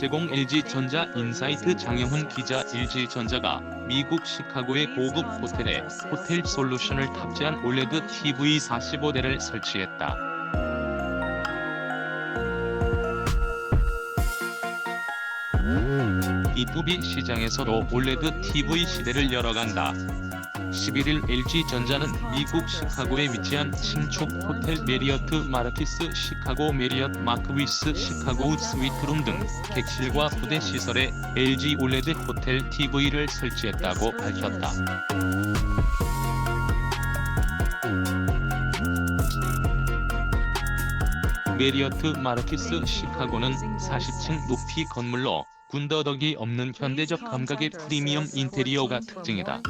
제공 LG전자 인사이트 장영훈 기자 LG전자가 미국 시카고의 고급 호텔에 호텔 솔루션을 탑재한 올레드 TV 45대를 설치했다. B2B 시장에서도 올레드 TV 시대를 열어간다. 11일 LG전자는 미국 시카고에 위치한 신축 호텔 메리어트 마르키스 시카고 메리어트 마크위스 시카고 스위트룸 등 객실과 부대 시설에 LG 올레드 호텔 TV를 설치했다고 밝혔다. 메리어트 마르키스 시카고는 40층 높이 건물로 군더더기 없는 현대적 감각의 프리미엄 인테리어가 특징이다.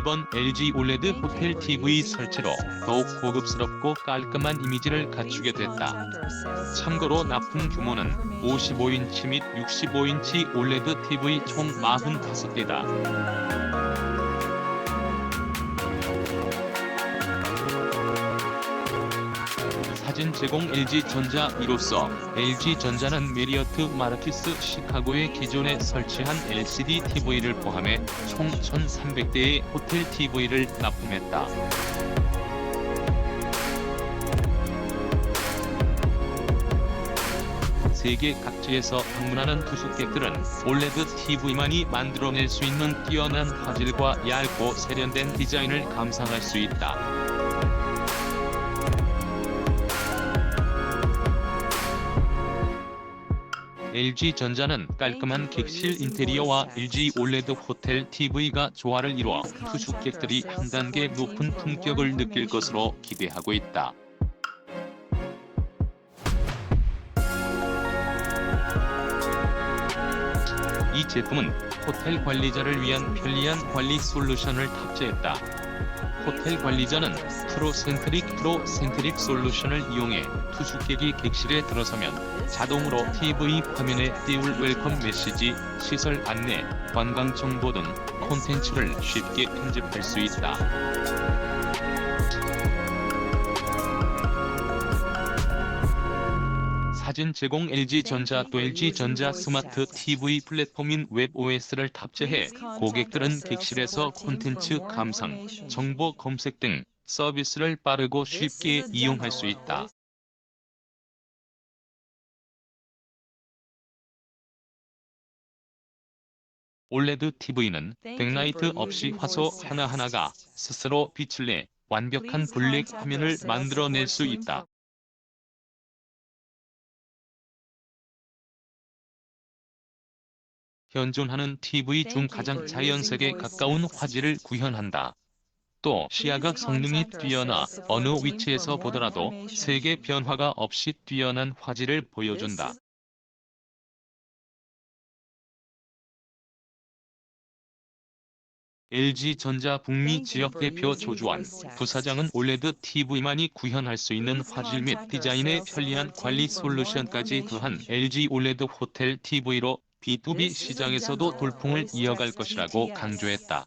이번 LG 올레드 호텔 TV 설치로 더욱 고급스럽고 깔끔한 이미지를 갖추게 됐다. 참고로 납품 규모는 55인치 및 65인치 올레드 TV 총 45개다. 사진 제공 LG전자 이로써 LG전자는 메리어트 마르키스 시카고의 기존에 설치한 LCD TV를 포함해 총 1,300대의 호텔 TV를 납품했다. 세계 각지에서 방문하는 투숙객들은 올레드 TV만이 만들어낼 수 있는 뛰어난 화질과 얇고 세련된 디자인을 감상할 수 있다. LG전자는 깔끔한 객실 인테리어와 LG 올레드 호텔 TV가 조화를 이루어 투숙객들이 한 단계 높은 품격을 느낄 것으로 기대하고 있다. 이 제품은 호텔 관리자를 위한 편리한 관리 솔루션을 탑재했다. 호텔 관리자는 프로센트릭 프로센트릭 솔루션을 이용해 투숙객이 객실에 들어서면 자동으로 TV 화면에 띄울 웰컴 메시지, 시설 안내, 관광 정보 등 콘텐츠를 쉽게 편집할 수 있다. 사진 제공 LG전자 또 LG전자 스마트 TV 플랫폼인 웹OS를 탑재해 고객들은 객실에서 콘텐츠 감상, 정보 검색 등 서비스를 빠르고 쉽게 이용할 수 있다. 올레드 TV는 백라이트 없이 화소 하나하나가 스스로 빛을 내 완벽한 블랙 화면을 만들어낼 수 있다. 현존하는 TV 중 가장 자연색에 가까운 화질을 구현한다. 또 시야각 성능이 뛰어나 어느 위치에서 보더라도 색의 변화가 없이 뛰어난 화질을 보여준다. LG전자 북미 지역 대표 조주환 부사장은 올레드 TV만이 구현할 수 있는 화질 및 디자인의 편리한 관리 솔루션까지 더한 LG 올레드 호텔 TV로 B2B 시장에서도 돌풍을 이어갈 것이라고 강조했다.